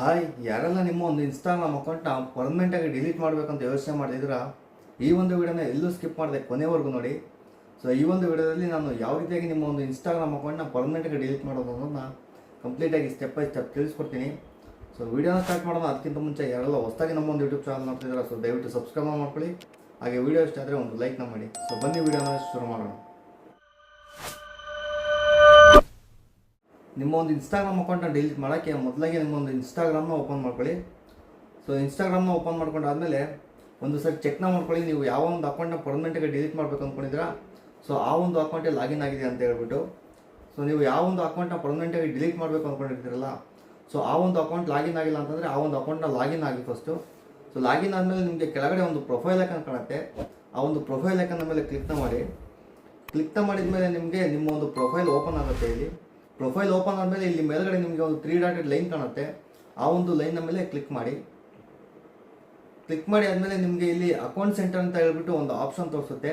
Hi, ಯಾರೆಲ್ಲ ನಿಮ್ಮ ಒಂದು ಇನ್ಸ್ಟಾಗ್ರಾಮ್ ಅಕೌಂಟ್ನ ಪರ್ಮನೆಂಟಾಗಿ ಡಿಲೀಟ್ ಮಾಡಬೇಕಂತ ಯೋಚನೆ ಮಾಡಿದಿರಾ ಈ ಒಂದು ವಿಡಿಯೋನ ಎಲ್ಲೂ ಸ್ಕಿಪ್ ಮಾಡಿದೆ ಕೊನೆವರೆಗೂ ನೋಡಿ. ಸೊ ಈ ಒಂದು ವಿಡಿಯೋದಲ್ಲಿ ನಾನು ಯಾವ ರೀತಿಯಾಗಿ ನಿಮ್ಮ ಒಂದು ಇನ್ಸ್ಟಾಗ್ರಾಮ್ ಅಕೌಂಟ್ನ ಪರ್ಮನೆಂಟಾಗಿ ಡಿಲೀಟ್ ಮಾಡೋದು ಅನ್ನೋದನ್ನ ಕಂಪ್ಲೀಟಾಗಿ ಸ್ಟೆಪ್ ಬೈ ಸ್ಟೆಪ್ ತಿಳಿಸ್ಕೊಡ್ತೀನಿ. ಸೊ ವಿಡಿಯೋನ ಸ್ಟಾರ್ಟ್ ಮಾಡೋಣ. ಅದಕ್ಕಿಂತ ಮುಂಚೆ ಯಾರೆಲ್ಲ ಹೊಸದಾಗಿ ನಮ್ಮ ಒಂದು ಯೂಟ್ಯೂಬ್ ಚಾನಲ್ ನೋಡ್ತಿದ್ದೀರಾ ಸೊ ದಯವಿಟ್ಟು ಸಬ್ಸ್ಕ್ರೈಬ್ ಮಾಡ್ಕೊಳ್ಳಿ. ಹಾಗೆ ವಿಡಿಯೋ ಇಷ್ಟ ಆದರೆ ಒಂದು ಲೈಕ್ನ ಮಾಡಿ. ಸೊ ಬನ್ನಿ, ವಿಡಿಯೋನ ಶುರು ಮಾಡೋಣ. ನಿಮ್ಮ ಒಂದು ಇನ್ಸ್ಟಾಗ್ರಾಮ್ ಅಕೌಂಟ್ನ ಡಿಲೀಟ್ ಮಾಡೋಕ್ಕೆ ಮೊದಲಾಗಿ ನಿಮ್ಮ ಒಂದು ಇನ್ಸ್ಟಾಗ್ರಾಮ್ನ ಓಪನ್ ಮಾಡ್ಕೊಳ್ಳಿ. ಸೊ ಇನ್ಸ್ಟಾಗ್ರಾಮ್ನ ಓಪನ್ ಮಾಡ್ಕೊಂಡಾದಮೇಲೆ ಒಂದು ಸರಿ ಚೆಕ್ನ ಮಾಡ್ಕೊಳ್ಳಿ. ನೀವು ಯಾವ ಒಂದು ಅಕೌಂಟ್ನ ಪರ್ಮನೆಂಟಾಗಿ ಡಿಲೀಟ್ ಮಾಡಬೇಕು ಅಂದ್ಕೊಂಡಿದ್ದೀರಾ ಸೊ ಆ ಒಂದು ಅಕೌಂಟೇ ಲಾಗಿನ್ ಆಗಿದೆ ಅಂತ ಹೇಳ್ಬಿಟ್ಟು. ಸೊ ನೀವು ಯಾವ ಒಂದು ಅಕೌಂಟ್ನ ಪರ್ಮನೆಂಟಾಗಿ ಡಿಲೀಟ್ ಮಾಡಬೇಕು ಅಂದ್ಕೊಂಡಿರ್ತೀರಲ್ಲ ಸೊ ಆ ಒಂದು ಅಕೌಂಟ್ ಲಾಗಿನ್ ಆಗಿಲ್ಲ ಅಂತಂದರೆ ಆ ಒಂದು ಅಕೌಂಟ್ನ ಲಾಗಿನ್ ಆಗಿ ಫಸ್ಟು ಸೊ ಲಾಗಿನ್ ಆದಮೇಲೆ ನಿಮಗೆ ಕೆಳಗಡೆ ಒಂದು ಪ್ರೊಫೈಲ್ ಐಕನ್ ಕಾಣುತ್ತೆ. ಆ ಒಂದು ಪ್ರೊಫೈಲ್ ಐಕನ್ನ ಮೇಲೆ ಕ್ಲಿಕ್ನ ಮಾಡಿ. ಕ್ಲಿಕ್ನ ಮಾಡಿದ ಮೇಲೆ ನಿಮಗೆ ನಿಮ್ಮ ಒಂದು ಪ್ರೊಫೈಲ್ ಓಪನ್ ಆಗುತ್ತೆ ಇಲ್ಲಿ. ಪ್ರೊಫೈಲ್ ಓಪನ್ ಆದಮೇಲೆ ಇಲ್ಲಿ ಮೇಲ್ಗಡೆ ನಿಮಗೆ ಒಂದು ತ್ರೀ ಡಾಟೆಡ್ ಲೈನ್ ಕಾಣುತ್ತೆ. ಆ ಒಂದು ಲೈನ್ನ ಮೇಲೆ ಕ್ಲಿಕ್ ಮಾಡಿ. ಕ್ಲಿಕ್ ಮಾಡಿ ಆದಮೇಲೆ ನಿಮಗೆ ಇಲ್ಲಿ ಅಕೌಂಟ್ ಸೆಂಟರ್ ಅಂತ ಹೇಳ್ಬಿಟ್ಟು ಒಂದು ಆಪ್ಷನ್ ತೋರಿಸುತ್ತೆ.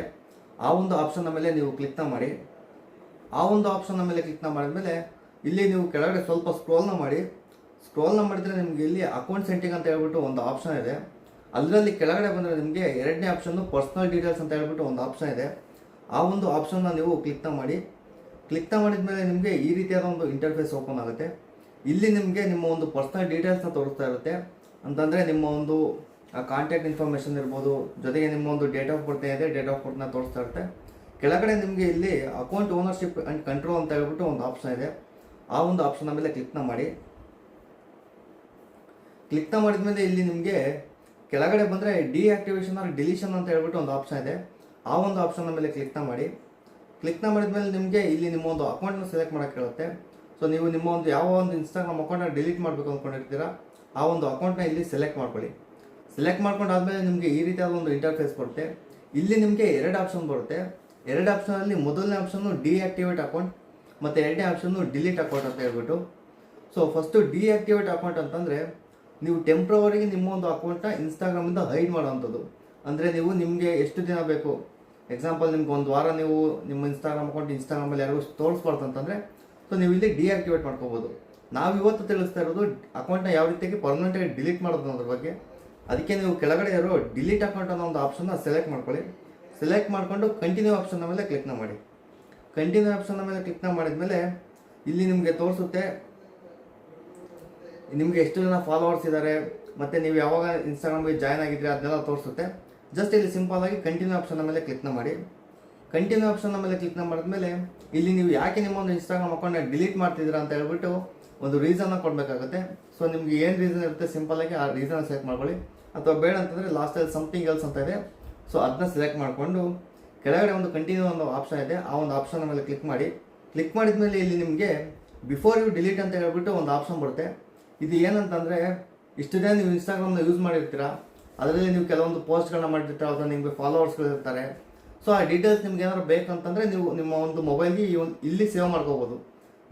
ಆ ಒಂದು ಆಪ್ಷನ್ನ ಮೇಲೆ ನೀವು ಕ್ಲಿಕ್ನ ಮಾಡಿ. ಆ ಒಂದು ಆಪ್ಷನ್ನ ಮೇಲೆ ಕ್ಲಿಕ್ನ ಮಾಡಿದ್ಮೇಲೆ ಇಲ್ಲಿ ನೀವು ಕೆಳಗಡೆ ಸ್ವಲ್ಪ ಸ್ಕ್ರೋಲ್ನ ಮಾಡಿ. ಸ್ಕ್ರೋಲ್ನ ಮಾಡಿದರೆ ನಿಮಗೆ ಇಲ್ಲಿ ಅಕೌಂಟ್ ಸೆಂಟಿಂಗ್ ಅಂತ ಹೇಳ್ಬಿಟ್ಟು ಒಂದು ಆಪ್ಷನ್ ಇದೆ. ಅದರಲ್ಲಿ ಕೆಳಗಡೆ ಬಂದರೆ ನಿಮಗೆ ಎರಡನೇ ಆಪ್ಷನ್ನು ಪರ್ಸ್ನಲ್ ಡೀಟೇಲ್ಸ್ ಅಂತ ಹೇಳ್ಬಿಟ್ಟು ಒಂದು ಆಪ್ಷನ್ ಇದೆ. ಆ ಒಂದು ಆಪ್ಷನ್ನ ನೀವು ಕ್ಲಿಕ್ನ ಮಾಡಿ. ಕ್ಲಿಕ್ನ ಮಾಡಿದ ಮೇಲೆ ನಿಮಗೆ ಈ ರೀತಿಯಾದ ಒಂದು ಇಂಟರ್ಫೇಸ್ ಓಪನ್ ಆಗುತ್ತೆ. ಇಲ್ಲಿ ನಿಮಗೆ ನಿಮ್ಮ ಒಂದು ಪರ್ಸ್ನಲ್ ಡೀಟೇಲ್ಸ್ನ ತೋರಿಸ್ತಾ ಇರುತ್ತೆ. ಅಂತಂದರೆ ನಿಮ್ಮ ಒಂದು ಕಾಂಟ್ಯಾಕ್ಟ್ ಇನ್ಫಾರ್ಮೇಷನ್ ಇರ್ಬೋದು, ಜೊತೆಗೆ ನಿಮ್ಮ ಒಂದು ಡೇಟ್ ಆಫ್ ಬರ್ತ್ ಇದೆ ಡೇಟ್ ಆಫ್ ಬರ್ತ್ನ ತೋರಿಸ್ತಾ ಇರುತ್ತೆ. ಕೆಳಗಡೆ ನಿಮಗೆ ಇಲ್ಲಿ ಅಕೌಂಟ್ ಓನರ್ಶಿಪ್ ಆ್ಯಂಡ್ ಕಂಟ್ರೋಲ್ ಅಂತ ಹೇಳ್ಬಿಟ್ಟು ಒಂದು ಆಪ್ಷನ್ ಇದೆ. ಆ ಒಂದು ಆಪ್ಷನ್ ಮೇಲೆ ಕ್ಲಿಕ್ನ ಮಾಡಿ. ಕ್ಲಿಕ್ನ ಮಾಡಿದ ಮೇಲೆ ಇಲ್ಲಿ ನಿಮಗೆ ಕೆಳಗಡೆ ಬಂದರೆ ಡಿಆಕ್ಟಿವೇಶನ್ ಆರ್ ಡಿಲೀಷನ್ ಅಂತ ಹೇಳ್ಬಿಟ್ಟು ಒಂದು ಆಪ್ಷನ್ ಇದೆ. ಆ ಒಂದು ಆಪ್ಷನ್ ಮೇಲೆ ಕ್ಲಿಕ್ನ ಮಾಡಿ. ಕ್ಲಿಕ್ನ ಮಾಡಿದ್ಮೇಲೆ ನಿಮಗೆ ಇಲ್ಲಿ ನಿಮ್ಮ ಒಂದು ಅಕೌಂಟ್ನ ಸೆಲೆಕ್ಟ್ ಮಾಡೋಕ್ಕೆ ಹೇಳುತ್ತೆ. ಸೊ ನೀವು ನಿಮ್ಮ ಒಂದು ಯಾವ ಒಂದು ಇನ್ಸ್ಟಾಗ್ರಾಮ್ ಅಕೌಂಟನ್ನು ಡಿಲೀಟ್ ಮಾಡಬೇಕು ಅಂದ್ಕೊಂಡಿರ್ತೀರಾ ಆ ಒಂದು ಅಕೌಂಟ್ನ ಇಲ್ಲಿ ಸೆಲೆಕ್ಟ್ ಮಾಡ್ಕೊಳ್ಳಿ. ಸೆಲೆಕ್ಟ್ ಮಾಡ್ಕೊಂಡಾದ್ಮೇಲೆ ನಿಮಗೆ ಈ ರೀತಿಯಾದ ಒಂದು ಇಂಟರ್ಫೇಸ್ ಬರುತ್ತೆ. ಇಲ್ಲಿ ನಿಮಗೆ ಎರಡು ಆಪ್ಷನ್ ಬರುತ್ತೆ. ಎರಡು ಆಪ್ಷನಲ್ಲಿ ಮೊದಲನೇ ಆಪ್ಷನ್ನು ಡಿಆಕ್ಟಿವೇಟ್ ಅಕೌಂಟ್ ಮತ್ತು ಎರಡನೇ ಆಪ್ಷನ್ನು ಡಿಲೀಟ್ ಅಕೌಂಟ್ ಅಂತ ಹೇಳ್ಬಿಟ್ಟು. ಸೊ ಫಸ್ಟು ಡಿಆಕ್ಟಿವೇಟ್ ಅಕೌಂಟ್ ಅಂತಂದರೆ ನೀವು ಟೆಂಪ್ರವರಿಗೆ ನಿಮ್ಮ ಒಂದು ಅಕೌಂಟ್ನ ಇನ್ಸ್ಟಾಗ್ರಾಮಿಂದ ಹೈಡ್ ಮಾಡೋವಂಥದ್ದು. ಅಂದರೆ ನೀವು ನಿಮಗೆ ಎಷ್ಟು ದಿನ ಬೇಕು? ಎಕ್ಸಾಂಪಲ್ ನಿಮ್ಗೆ ಒಂದು ವಾರ ನೀವು ನಿಮ್ಮ ಇನ್ಸ್ಟಾಗ್ರಾಮ್ ಅಕೌಂಟ್ ಇನ್ಸ್ಟಾಗ್ರಾಮಲ್ಲಿ ಯಾರಿಗೂ ತೋರಿಸ್ಬಾರ್ದು ಅಂತಂದರೆ ಸೊ ನೀವು ಇಲ್ಲಿ ಡಿಆಕ್ಟಿವೇಟ್ ಮಾಡ್ಕೋಬೋದು. ನಾವು ಇವತ್ತು ತಿಳಿಸ್ತಾ ಇರೋದು ಅಕೌಂಟ್ನ ಯಾವ ರೀತಿಯಾಗಿ ಪರ್ಮನೆಂಟಾಗಿ ಡಿಲೀಟ್ ಮಾಡೋದು ಅನ್ನೋದ್ರ ಬಗ್ಗೆ. ಅದಕ್ಕೆ ನೀವು ಕೆಳಗಡೆ ಯಾರು ಡಿಲೀಟ್ ಅಕೌಂಟ್ ಅನ್ನೋ ಒಂದು ಆಪ್ಷನ್ನ ಸೆಲೆಕ್ಟ್ ಮಾಡ್ಕೊಳ್ಳಿ. ಸೆಲೆಕ್ಟ್ ಮಾಡಿಕೊಂಡು ಕಂಟಿನ್ಯೂ ಆಪ್ಷನ್ನ ಮೇಲೆ ಕ್ಲಿಕ್ನ ಮಾಡಿ. ಕಂಟಿನ್ಯೂ ಆಪ್ಷನ್ನ ಮೇಲೆ ಕ್ಲಿಕ್ನ ಮಾಡಿದ್ಮೇಲೆ, ಇಲ್ಲಿ ನಿಮಗೆ ತೋರಿಸುತ್ತೆ, ನಿಮಗೆ ಎಷ್ಟು ಜನ ಫಾಲೋವರ್ಸ್ ಇದ್ದಾರೆ ಮತ್ತು ನೀವು ಯಾವಾಗ ಇನ್ಸ್ಟಾಗ್ರಾಮ್ಗೆ ಜಾಯ್ನ್ ಆಗಿದ್ರೆ ಅದನ್ನೆಲ್ಲ ತೋರಿಸುತ್ತೆ. ಜಸ್ಟ್ ಇಲ್ಲಿ ಸಿಂಪಲ್ ಆಗಿ ಕಂಟಿನ್ಯೂ ಆಪ್ಷನ್ ಮೇಲೆ ಕ್ಲಿಕ್ನ ಮಾಡಿ. ಕಂಟಿನ್ಯೂ ಆಪ್ಷನ್ ಮೇಲೆ ಕ್ಲಿಕ್ನ ಮಾಡಿದ್ಮೇಲೆ ಇಲ್ಲಿ ನೀವು ಯಾಕೆ ನಿಮ್ಮ ಒಂದು ಇನ್ಸ್ಟಾಗ್ರಾಮ್ ಅಕೌಂಟ್ನ ಡಿಲೀಟ್ ಮಾಡ್ತಿದ್ದೀರಾ ಅಂತ ಹೇಳ್ಬಿಟ್ಟು ಒಂದು ರೀಸನ್ನ ಕೊಡಬೇಕಾಗುತ್ತೆ. ಸೊ ನಿಮ್ಗೆ ಏನು ರೀಸನ್ ಇರುತ್ತೆ ಸಿಂಪಲ್ ಆಗಿ ಆ ರೀಸನ್ ಸೆಲೆಕ್ಟ್ ಮಾಡ್ಕೊಳ್ಳಿ. ಅಥವಾ ಬೇಡ ಅಂತಂದರೆ ಲಾಸ್ಟಲ್ಲಿ ಸಮಥಿಂಗ್ ಎಲ್ಸ್ ಅಂತ ಇದೆ. ಸೊ ಅದನ್ನ ಸೆಲೆಕ್ಟ್ ಮಾಡಿಕೊಂಡು ಕೆಳಗಡೆ ಒಂದು ಕಂಟಿನ್ಯೂ ಒಂದು ಆಪ್ಷನ್ ಇದೆ. ಆ ಒಂದು ಆಪ್ಷನ್ ಮೇಲೆ ಕ್ಲಿಕ್ ಮಾಡಿ. ಕ್ಲಿಕ್ ಮಾಡಿದ ಮೇಲೆ ಇಲ್ಲಿ ನಿಮಗೆ ಬಿಫೋರ್ ಯು ಡಿಲೀಟ್ ಅಂತ ಹೇಳ್ಬಿಟ್ಟು ಒಂದು ಆಪ್ಷನ್ ಬರುತ್ತೆ. ಇದು ಏನಂತಂದರೆ ಇಷ್ಟು ದಿನ ನೀವು ಇನ್ಸ್ಟಾಗ್ರಾಮ್ನ ಯೂಸ್ ಮಾಡಿರ್ತೀರಾ? ಅದರಲ್ಲಿ ನೀವು ಕೆಲವೊಂದು ಪೋಸ್ಟ್ಗಳನ್ನ ಮಾಡಿರ್ತೀರ, ಅಥವಾ ನಿಮಗೆ ಫಾಲೋವರ್ಸ್ಗಳು ಇರ್ತಾರೆ. ಸೊ ಆ ಡೀಟೇಲ್ಸ್ ನಿಮ್ಗೆ ಏನಾದ್ರು ಬೇಕಂತಂದರೆ ನೀವು ನಿಮ್ಮ ಒಂದು ಮೊಬೈಲ್ಗೆ ಈ ಒಂದು ಇಲ್ಲಿ ಸೇವ್ ಮಾಡ್ಕೋಬೋದು.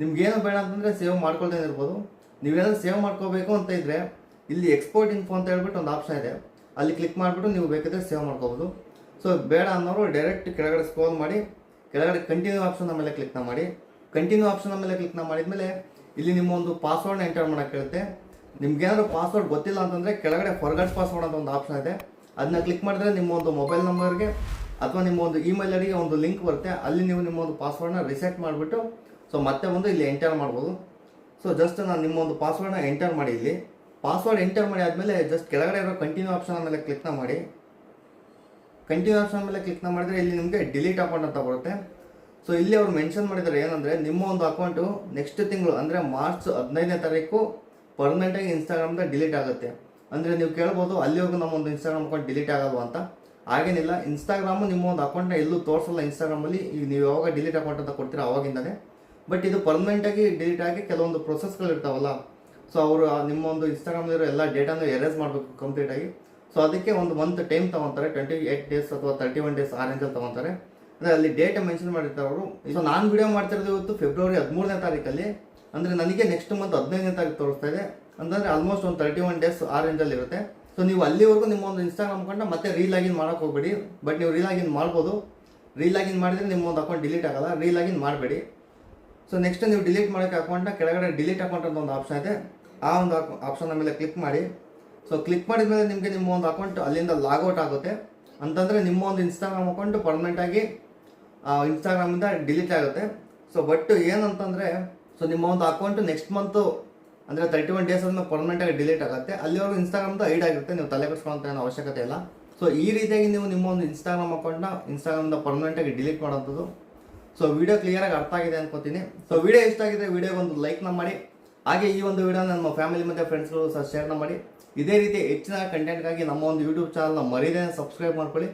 ನಿಮ್ಗೇನು ಬೇಡ ಅಂತಂದರೆ ಸೇವ್ ಮಾಡ್ಕೊಳ್ದೇ ಇರ್ಬೋದು. ನೀವೇನಾದ್ರು ಸೇವ್ ಮಾಡ್ಕೋಬೇಕು ಅಂತ ಇದ್ದರೆ ಇಲ್ಲಿ ಎಕ್ಸ್ಪೋರ್ಟ್ ಇನ್ಫೋ ಅಂತ ಹೇಳ್ಬಿಟ್ಟು ಒಂದು ಆಪ್ಷನ್ ಇದೆ. ಅಲ್ಲಿ ಕ್ಲಿಕ್ ಮಾಡಿಬಿಟ್ಟು ನೀವು ಬೇಕಿದ್ರೆ ಸೇವ್ ಮಾಡ್ಕೋಬೋದು. ಸೊ ಬೇಡ ಅನ್ನೋರು ಡೈರೆಕ್ಟ್ ಕೆಳಗಡೆ ಸ್ಕ್ರೋಲ್ ಮಾಡಿ, ಕೆಳಗಡೆ ಕಂಟಿನ್ಯೂ ಆಪ್ಷನ್ ಮೇಲೆ ಕ್ಲಿಕ್ನ ಮಾಡಿ. ಕಂಟಿನ್ಯೂ ಆಪ್ಷನ್ ಮೇಲೆ ಕ್ಲಿಕ್ನ ಮಾಡಿದ್ಮೇಲೆ ಇಲ್ಲಿ ನಿಮ್ಮ ಒಂದು ಪಾಸ್ವರ್ಡ್ನ ಎಂಟರ್ ಮಾಡೋಕೆ ಕೇಳುತ್ತೆ ನಿಮ್ಗೇನಾದ್ರು ಪಾಸ್ವರ್ಡ್ ಗೊತ್ತಿಲ್ಲ ಅಂತಂದರೆ ಕೆಳಗಡೆ ಫಾರ್ಗಟ್ ಪಾಸ್ವರ್ಡ್ ಅಂತ ಒಂದು ಆಪ್ಷನ್ ಇದೆ. ಅದನ್ನ ಕ್ಲಿಕ್ ಮಾಡಿದ್ರೆ ನಿಮ್ಮ ಒಂದು ಮೊಬೈಲ್ ನಂಬರ್ಗೆ ಅಥವಾ ನಿಮ್ಮ ಒಂದು ಇಮೇಲ್ ಐಡಿಗೆ ಒಂದು ಲಿಂಕ್ ಬರುತ್ತೆ. ಅಲ್ಲಿ ನೀವು ನಿಮ್ಮ ಒಂದು ಪಾಸ್ವರ್ಡ್ನ ರಿಸೆಟ್ ಮಾಡಿಬಿಟ್ಟು ಸೊ ಮತ್ತೆ ಒಂದು ಇಲ್ಲಿ ಎಂಟರ್ ಮಾಡ್ಬೋದು. ಸೊ ಜಸ್ಟ್ ನಾನು ನಿಮ್ಮ ಒಂದು ಪಾಸ್ವರ್ಡ್ನ ಎಂಟರ್ ಮಾಡಿ ಇಲ್ಲಿ. ಪಾಸ್ವರ್ಡ್ ಎಂಟರ್ ಮಾಡಿ ಆದಮೇಲೆ ಜಸ್ಟ್ ಕೆಳಗಡೆ ಇರೋ ಕಂಟಿನ್ಯೂ ಆಪ್ಷನ್ ಮೇಲೆ ಕ್ಲಿಕ್ನ ಮಾಡಿ. ಕಂಟಿನ್ಯೂ ಆಪ್ಷನ್ ಮೇಲೆ ಕ್ಲಿಕ್ನ ಮಾಡಿದರೆ ಇಲ್ಲಿ ನಿಮಗೆ ಡಿಲೀಟ್ ಅಕೌಂಟ್ ಅಂತ ಬರುತ್ತೆ. ಸೊ ಇಲ್ಲಿ ಅವರು ಮೆನ್ಷನ್ ಮಾಡಿದ್ದಾರೆ ಏನಂದರೆ, ನಿಮ್ಮ ಒಂದು ಅಕೌಂಟು ನೆಕ್ಸ್ಟ್ ತಿಂಗಳು, ಅಂದರೆ ಮಾರ್ಚ್ ಹದಿನೈದನೇ ತಾರೀಕು ಪರ್ಮನೆಂಟಾಗಿ ಇನ್ಸ್ಟಾಗ್ರಾಮ್ದ ಡಿಲೀಟ್ ಆಗುತ್ತೆ. ಅಂದರೆ ನೀವು ಕೇಳ್ಬೋದು ಅಲ್ಲಿವರೆಗೂ ನಮ್ಮ ಒಂದು ಇನ್ಸ್ಟಾಗ್ರಾಮ್ ಅಕೌಂಟ್ ಡಿಲೀಟ್ ಆಗೋದು ಅಂತ. ಹಾಗೇನಿಲ್ಲ ಇನ್ಸ್ಟಾಗ್ರಾಮು ನಿಮ್ಮ ಒಂದು ಅಕೌಂಟ್ನ ಎಲ್ಲೂ ತೋರಿಸಲ್ಲ ಇನ್ಸ್ಟಾಗ್ರಾಮಲ್ಲಿ ಈಗ ನೀವು ಯಾವಾಗ ಡಿಲೀಟ್ ಅಕೌಂಟ್ ಅಂತ ಕೊಡ್ತೀರಾ ಅವಾಗಿಂದನೇ. ಬಟ್ ಇದು ಪರ್ಮನೆಂಟಾಗಿ ಡಿಲೀಟ್ ಆಗಿ ಕೆಲವೊಂದು ಪ್ರೊಸೆಸ್ಗಳು ಇರ್ತಾವಲ್ಲ. ಸೊ ಅವರು ನಿಮ್ಮ ಒಂದು ಇನ್ಸ್ಟಾಗ್ರಾಮ್ಲಿರೋ ಎಲ್ಲ ಡೇಟಾನು ಎರೇಸ್ ಮಾಡಬೇಕು ಕಂಪ್ಲೀಟಾಗಿ ಸೊ ಅದಕ್ಕೆ ಒಂದು ಮಂತ್ ಟೈಮ್ ತಗೊತಾರೆ. ಟ್ವೆಂಟಿ ಏಟ್ ಡೇಸ್ ಅಥವಾ ತರ್ಟಿ ಒನ್ ಡೇಸ್ ಆ ರೇಂಜಲ್ಲಿ ತಗೊತಾರೆ. ಅಂದರೆ ಅಲ್ಲಿ ಡೇಟ್ ಮೆನ್ಷನ್ ಮಾಡಿರ್ತಾರೆ ಅವರು. ಸೊ ನಾನು ವಿಡಿಯೋ ಮಾಡ್ತಿರೋದು ಇವತ್ತು ಫೆಬ್ರವರಿ ಹದಿಮೂರನೇ ತಾರೀಕಲ್ಲಿ. ಅಂದರೆ ನನಗೆ ನೆಕ್ಸ್ಟ್ ಮಂತ್ ಹದಿನೈದನೇ ತಾರೀಕು ತೋರಿಸ್ತಾ ಇದೆ. ಅಂತಂದರೆ ಆಲ್ಮೋಸ್ಟ್ ಒಂದು ತರ್ಟಿ ಒನ್ ಡೇಸ್ ಆ ರೇಂಜಲ್ಲಿ ಇರುತ್ತೆ. ಸೊ ನೀವು ಅಲ್ಲಿವರೆಗೂ ನಿಮ್ಮ ಒಂದು ಇನ್ಸ್ಟಾಗ್ರಾಮ್ ಅಕೌಂಟ್ನ ಮತ್ತೆ ರೀಲಾಗಿನ್ ಮಾಡೋಕೆ ಹೋಗಬೇಡಿ. ಬಟ್ ನೀವು ರೀಲಾಗಿನ್ ಮಾಡ್ಬೋದು. ರೀಲಾಗಿನ್ ಮಾಡಿದರೆ ನಿಮ್ಮ ಒಂದು ಅಕೌಂಟ್ ಡಿಲೀಟ್ ಆಗೋಲ್ಲ. ರೀಲಾಗಿನ್ ಮಾಡಬೇಡಿ. ಸೊ ನೆಕ್ಸ್ಟ್ ನೀವು ಡಿಲೀಟ್ ಮಾಡೋಕ್ಕೆ ಅಕೌಂಟ್ನ ಕೆಳಗಡೆ ಡಿಲೀಟ್ ಅಕೌಂಟ್ ಅಂತ ಒಂದು ಆಪ್ಷನ್ ಇದೆ. ಆ ಒಂದು ಆಪ್ಷನ್ ಮೇಲೆ ಕ್ಲಿಕ್ ಮಾಡಿ. ಸೊ ಕ್ಲಿಕ್ ಮಾಡಿದ ಮೇಲೆ ನಿಮಗೆ ನಿಮ್ಮ ಒಂದು ಅಕೌಂಟ್ ಅಲ್ಲಿಂದ ಲಾಗೌಟ್ ಆಗುತ್ತೆ. ಅಂತಂದರೆ ನಿಮ್ಮ ಒಂದು ಇನ್ಸ್ಟಾಗ್ರಾಮ್ ಅಕೌಂಟ್ ಪರ್ಮನೆಂಟಾಗಿ ಇನ್ಸ್ಟಾಗ್ರಾಮಿಂದ ಡಿಲೀಟ್ ಆಗುತ್ತೆ. ಸೊ ಬಟ್ ಏನಂತಂದರೆ ಸೊ ನಿಮ್ಮ ಒಂದು ಅಕೌಂಟ್ ನೆಕ್ಸ್ಟ್ ಮಂತು ಅಂದರೆ ತರ್ಟಿ ಒನ್ ಡೇಸ್ ಆದ್ಮೇಲೆ ಪರ್ಮನೆಂಟಾಗಿ ಡಿಲೀಟ್ ಆಗುತ್ತೆ. ಅಲ್ಲಿವರೆಗೂ ಇನ್ಸ್ಟಾಗ್ರಾಮ್ದು ಐಡ್ ಆಗಿರುತ್ತೆ. ನೀವು ತಲೆ ಕೆಡಿಸ್ಕೊಳ್ಳೋಂಥ ಏನು ಅವಶ್ಯಕತೆ ಇಲ್ಲ. ಸೊ ಈ ರೀತಿಯಾಗಿ ನೀವು ನಿಮ್ಮ ಒಂದು ಇನ್ಸ್ಟಾಗ್ರಾಮ್ ಅಕೌಂಟ್ನ ಇನ್ಸ್ಟಾಗ್ರಾಮ್ದ ಪರ್ಮನೆಂಟಾಗಿ ಡಿಲೀಟ್ ಮಾಡೋಂಥದ್ದು ಸೊ ವಿಡಿಯೋ ಕ್ಲಿಯರಾಗಿ ಅರ್ಥ ಆಗಿದೆ ಅನ್ಕೋತೀನಿ. ಸೊ ವಿಡಿಯೋ ಇಷ್ಟ ಆಗಿದೆ ವಿಡಿಯೋಗೆ ಒಂದು ಲೈಕ್ನ ಮಾಡಿ. ಹಾಗೆ ಈ ಒಂದು ವಿಡಿಯೋ ನಮ್ಮ ಫ್ಯಾಮಿಲಿ ಮತ್ತು ಫ್ರೆಂಡ್ಸ್ಗಳು ಸಹ ಶೇರ್ನ ಮಾಡಿ. ಇದೇ ರೀತಿ ಹೆಚ್ಚಿನ ಕಂಟೆಂಟ್ಗಾಗಿ ನಮ್ಮ ಒಂದು ಯೂಟ್ಯೂಬ್ ಚಾನಲ್ನ ಮರೀದೇ ಸಬ್ಸ್ಕ್ರೈಬ್ ಮಾಡ್ಕೊಳ್ಳಿ.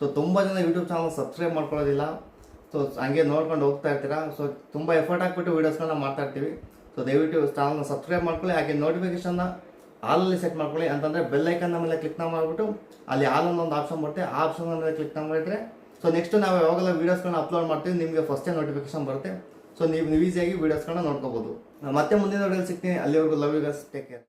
ಸೊ ತುಂಬ ಜನ ಯೂಟ್ಯೂಬ್ ಚಾನಲ್ ಸಬ್ಸ್ಕ್ರೈಬ್ ಮಾಡ್ಕೊಳ್ಳೋದಿಲ್ಲ. ಸೊ ಹಂಗೆ ನೋಡ್ಕೊಂಡು ಹೋಗ್ತಾ ಇರ್ತೀರಾ? ಸೊ ತುಂಬ ಎಫರ್ಟ್ ಹಾಕ್ಬಿಟ್ಟು ವೀಡಿಯೋಸ್ಗಳನ್ನ ಮಾಡ್ತಾ ಇರ್ತೀವಿ. ಸೊ ದಯವಿಟ್ಟು ಚಾನಲ್ನ ಸಬ್ಸ್ಕ್ರೈಬ್ ಮಾಡ್ಕೊಳ್ಳಿ, ಹಾಗೆ ನೋಟಿಫಿಕೇಷನ್ನ ಆಲಲ್ಲಿ ಸೆಟ್ ಮಾಡ್ಕೊಳ್ಳಿ. ಅಂತಂದರೆ ಬೆಲ್ ಐಕನ್ನ ಮೇಲೆ ಕ್ಲಿಕ್ ಮಾಡಿಬಿಟ್ಟು ಅಲ್ಲಿ ಆಲ್ ಒಂದು ಆಪ್ಷನ್ ಬರುತ್ತೆ. ಆ ಆಪ್ಷನ್ ಮೇಲೆ ಕ್ಲಿಕ್ನ ಮಾಡಿದ್ರೆ ಸೊ ನೆಕ್ಸ್ಟ್ ನಾವು ಯಾವಾಗೆಲ್ಲ ವೀಡಿಯೋಸ್ಗಳನ್ನ ಅಪ್ಲೋಡ್ ಮಾಡ್ತೀವಿ, ನಿಮಗೆ ಫಸ್ಟೇ ನೋಟಿಫಿಕೇಶನ್ ಬರುತ್ತೆ. ಸೊ ನೀವು ನೀವು ಈಸಿಯಾಗಿ ವೀಡಿಯೋಸ್ಗಳನ್ನ ನೋಡ್ಕೋಬೋದು. ಮತ್ತೆ ಮುಂದಿನ ವಿಡಿಯೋ ಸಿಗ್ತೀನಿ. ಅಲ್ಲಿವರೆಗೂ love you guys take care